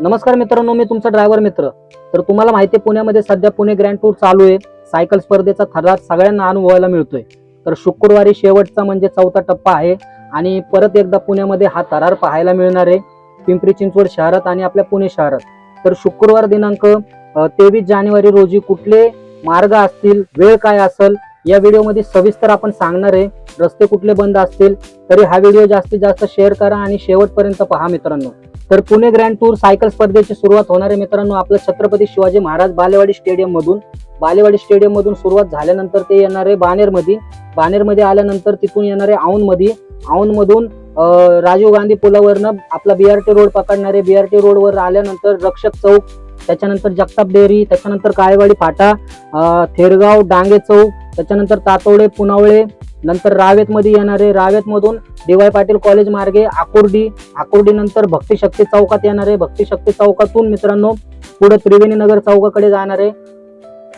नमस्कार मित्रांनो मी तुमचा ड्रायव्हर मित्र. तर तुम्हाला माहिती आहे पुण्यामध्ये सध्या पुणे ग्रँड टूर चालू आहे. सायकल स्पर्धेचा थरार सगळ्यांना अनुभवायला मिळतोय. तर शुक्रवारी शेवटचा म्हणजे चौथा टप्पा आहे आणि परत एकदा पुण्यामध्ये हा थरार पाहायला मिळणार आहे. पिंपरी चिंचवड शहरात आणि आपल्या पुणे शहरात. तर शुक्रवार दिनांक तेवीस जानेवारी रोजी कुठले मार्ग असतील वेळ काय असेल या व्हिडिओमध्ये सविस्तर आपण सांगणार आहे. रस्ते कुठले बंद असतील तरी हा व्हिडिओ जास्तीत जास्त शेअर करा आणि शेवटपर्यंत पहा मित्रांनो. तर पुणे ग्रँड टूर सायकल स्पर्धेची सुरुवात होणार आहे मित्रांनो. आपलं छत्रपती शिवाजी महाराज बालेवाडी स्टेडियम मधून. बालेवाडी स्टेडियम मधून सुरुवात झाल्यानंतर ते येणार आहे बानेरमध्ये. बानेरमध्ये आल्यानंतर तिथून येणार आहे औंधमध्ये. औंधमधून राजीव गांधी पुलावरनं आपला बीआरटी रोड पकडणार आहे. बीआरटी रोडवर आल्यानंतर रक्षक चौक त्याच्यानंतर जगताप डेअरी त्याच्यानंतर काळेवाडी फाटा थेरगाव डांगे चौक त्याच्यानंतर तातोडे पुनावळे नंतर रावेत मध्ये रावेतमधून रावेत मधून डी वाय पाटील कॉलेज मार्गे आकुर्डी आकुर्डी नंतर भक्ती शक्ती चौकात येणारे भक्तिशक्ती भक्ती शक्ती चौकातून मित्रांनो पुढे त्रिवेणी नगर चौकाकडे जाणारे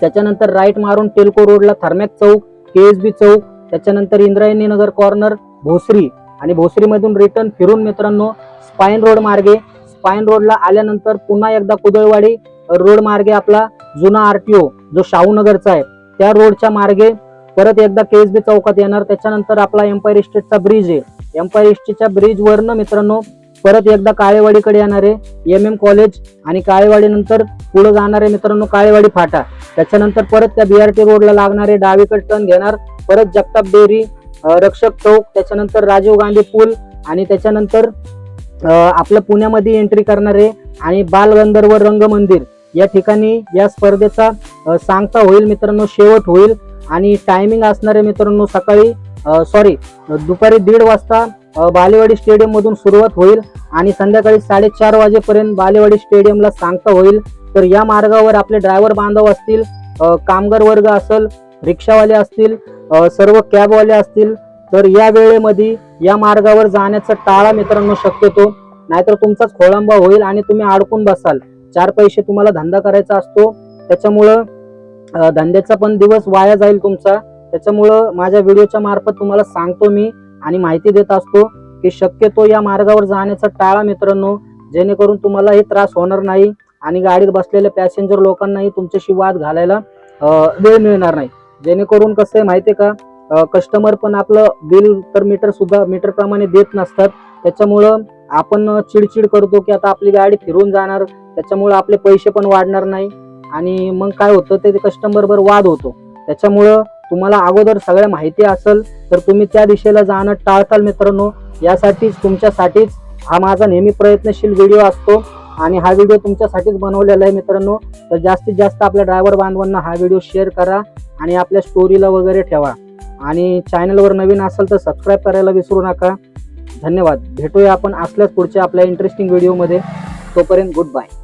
त्याच्यानंतर राईट मारून टेल्को रोडला थर्मॅक चौक केएसबी चौक त्याच्यानंतर इंद्रायणी नगर कॉर्नर भोसरी आणि भोसरीमधून रिटर्न फिरून मित्रांनो स्पाईन रोड मार्गे स्पाईन रोडला आल्यानंतर पुन्हा एकदा कुदळवाडी रोड मार्गे आपला जुना आरटीओ जो शाहूनगरचा आहे त्या रोडच्या मार्गे परत एकदा केएसबी चौकात येणार. त्याच्यानंतर आपला एम्पायर इस्टेटचा ब्रिज आहे. एम्पायर इस्टेटच्या ब्रिज वरनं मित्रांनो परत एकदा काळेवाडीकडे येणार आहे एम एम कॉलेज आणि काळेवाडी नंतर पुढे जाणार आहे मित्रांनो काळेवाडी फाटा. त्याच्यानंतर परत त्या बीआरटी रोडला लागणारे डावीकडे टर्न घेणार परत जगताप डेअरी रक्षक चौक त्याच्यानंतर राजीव गांधी पूल आणि त्याच्यानंतर आपलं पुण्यामध्ये एंट्री करणारे आणि बालगंधर्व रंगमंदिर या ठिकाणी या स्पर्धेचा सांगता होईल मित्रांनो शेवट होईल. आणि टायमिंग असणार आहे मित्रांनो सकाळी सॉरी दुपारी दीड वाजता बालेवाडी स्टेडियम मधून सुरुवात होईल. आणि संध्याकाळी साडेचार वाजेपर्यंत बालेवाडी स्टेडियमला सांगता होईल. तर या मार्गावर आपले ड्रायव्हर बांधव असतील कामगार वर्ग असेल रिक्षावाले असतील सर्व कॅबवाले असतील तर या वेळेमध्ये या मार्गावर जाण्याचा टाळा मित्रांनो शक्यतो. नाहीतर तुमचाच खोळंबा होईल आणि तुम्ही अडकून बसाल. चार पैसे तुम्हाला धंदा करायचा असतो. त्याच्यामुळं धंद्याचा पण दिवस वाया जाईल तुमचा. त्याच्यामुळं माझ्या व्हिडिओच्या मार्फत तुम्हाला सांगतो मी आणि माहिती देत असतो की शक्यतो या मार्गावर जाण्याचा टाळा मित्रांनो जेणेकरून तुम्हालाही त्रास होणार नाही आणि गाडीत बसलेल्या पॅसेंजर लोकांनाही तुमच्याशी वाद घालायला वेळ मिळणार नाही. जेणेकरून कसं आहे माहिती आहे का? कस्टमर पण आपलं बिल तर मीटर सुद्धा मीटर प्रमाणे देत नसतात. त्याच्यामुळं आपण चिडचिड करतो की आता आपली गाडी फिरून जाणार त्याच्यामुळं आपले पैसे पण वाढणार नाही. आणि मग काय होतं ते कस्टमरवर वाद होतो. त्याच्यामुळं तुम्हाला अगोदर सगळ्या माहिती असेल तर तुम्ही त्या दिशेला जाणं टाळताल मित्रांनो. यासाठीच तुमच्यासाठीच हा माझा नेहमी प्रयत्नशील व्हिडिओ असतो. आणि हा व्हिडिओ तुमच्यासाठीच बनवलेला आहे मित्रांनो. तर जास्तीत जास्त आपल्या ड्रायव्हर बांधवांना हा व्हिडिओ शेअर करा आणि आपल्या स्टोरीला वगैरे ठेवा. आणि चॅनलवर नवीन असेल तर सबस्क्राईब करायला विसरू नका. धन्यवाद. भेटूया आपण असल्याच पुढच्या आपल्या इंटरेस्टिंग व्हिडिओमध्ये तोपर्यंत गुड बाय